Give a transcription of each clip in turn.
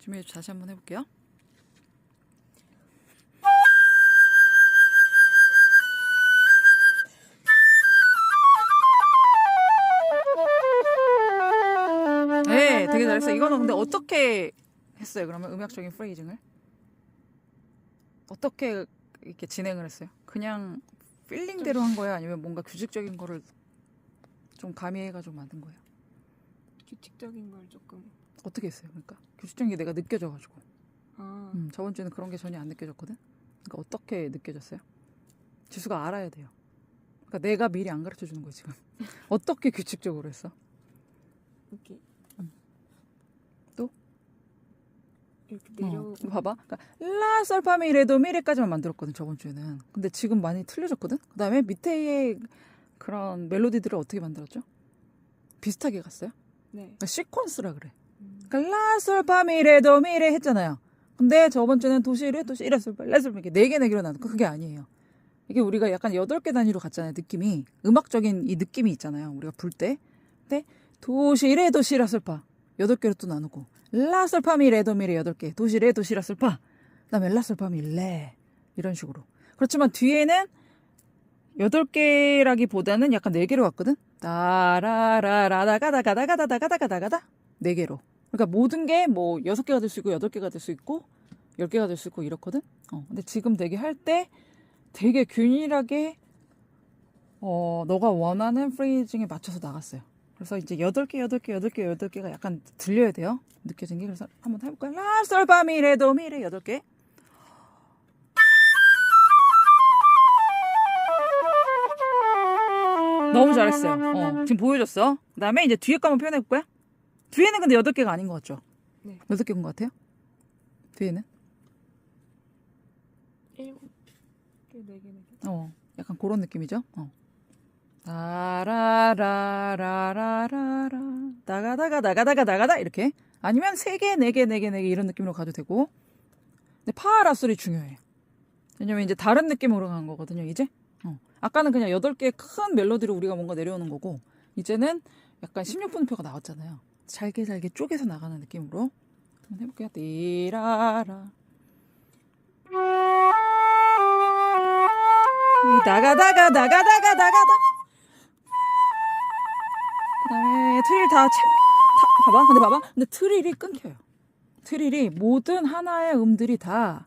준비 다시 한번 해볼게요. 네, 되게 잘했어요. 이거는 근데 어떻게 했어요? 그러면 음악적인 프레이징을 어떻게 이렇게 진행을 했어요? 그냥 필링대로 한 거야? 아니면 뭔가 규칙적인 거를 좀 가미해가지고 만든 거예요? 규칙적인 걸 조금 어떻게 했어요? 그러니까 규칙적인 게 내가 느껴져가지고 아 음, 저번 주에는 그런 게 전혀 안 느껴졌거든. 그러니까 어떻게 느껴졌어요? 지수가 알아야 돼요. 그러니까 내가 미리 안 가르쳐 주는 거야 지금. 어떻게 규칙적으로 했어? 이렇게 음. 또? 이렇게 내려 어, 봐봐. 그러니까 라설파미 레도 미레까지만 만들었거든 저번 주에는. 근데 지금 많이 틀려졌거든. 그다음에 밑에의 그런 멜로디들을 어떻게 만들었죠? 비슷하게 갔어요. 네 그러니까 시퀀스라 그래. 음, 그러니까 라솔파 미 레 도 미레 했잖아요. 근데 저번 주에는 도시레 도시레 솔파 레솔파 이렇게 네 개 네 개로 나누고 그게 아니에요. 이게 우리가 약간 여덟 개 단위로 갔잖아요. 느낌이 음악적인 이 느낌이 있잖아요. 우리가 불 때. 근데 도시레 도시 라 솔파 여덟 개로 또 나누고 라솔파 미 레 도 미레 여덟 개 도시레 도시 라 솔파 그다음에 라솔파 미 레 이런 식으로. 그렇지만 뒤에는 여덟 개라기보다는 약간 네 개로 갔거든. 따라라라라다가다가다가다가다가다 네 개로. 그러니까 모든 게 뭐 여섯 개가 될 수 있고 여덟 개가 될 수 있고 열 개가 될 수 있고 이렇거든. 어, 근데 지금 되게 할 때 되게 균일하게 어 너가 원하는 프레이징에 맞춰서 나갔어요. 그래서 이제 여덟 개, 여덟 개, 여덟 개, 여덟 개가 약간 들려야 돼요. 느껴진 게 그래서 한번 해볼까요? 라솔바미레 도미레 여덟 개. 너무 잘했어요. 어, 지금 보여줬어. 그 다음에 이제 뒤에 거 한번 표현해 볼 거야. 뒤에는 근데 여덟 개가 아닌 것 같죠? 네. 여덟 개인 것 같아요? 뒤에는? 일곱 개 네 개, 네 개. 어, 약간 그런 느낌이죠. 어. 다라라라라라라 다가다가 나가다가 나가다 이렇게 아니면 세 개, 네 개, 네 개, 네 개 이런 느낌으로 가도 되고. 근데 파라 소리 중요해. 왜냐면 이제 다른 느낌으로 간 거거든요. 이제. 어. 아까는 그냥 여덟 개의 큰 멜로디로 우리가 뭔가 내려오는 거고 이제는 약간 16분표가 나왔잖아요. 잘게 잘게 쪼개서 나가는 느낌으로 한번 해볼게요. 띠라라 이 나가다가 나가다가 나가다 그다음에 트릴 다, 체, 다 봐봐 근데 봐봐 근데 트릴이 끊겨요 트릴이 모든 하나의 음들이 다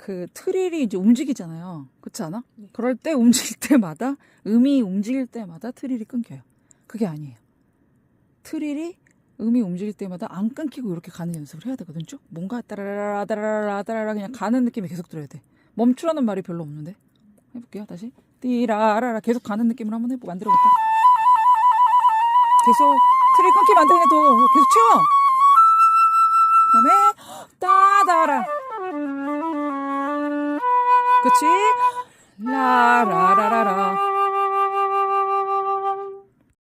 그 트릴이 이제 움직이잖아요 그렇지 않아? 네. 그럴 때 움직일 때마다 음이 움직일 때마다 트릴이 끊겨요 그게 아니에요 트릴이 음이 움직일 때마다 안 끊기고 이렇게 가는 연습을 해야 되거든 쭉 뭔가 따라라라 따라라라 따라라 그냥 가는 느낌이 계속 들어야 돼 멈추라는 말이 별로 없는데 해볼게요 다시 띠라라라 계속 가는 느낌으로 한번 해보 만들어볼까 계속 트릴 끊기면 안 돼. 그냥 더 계속 채워. 그다음에 따다라. 그치? 라라라라라.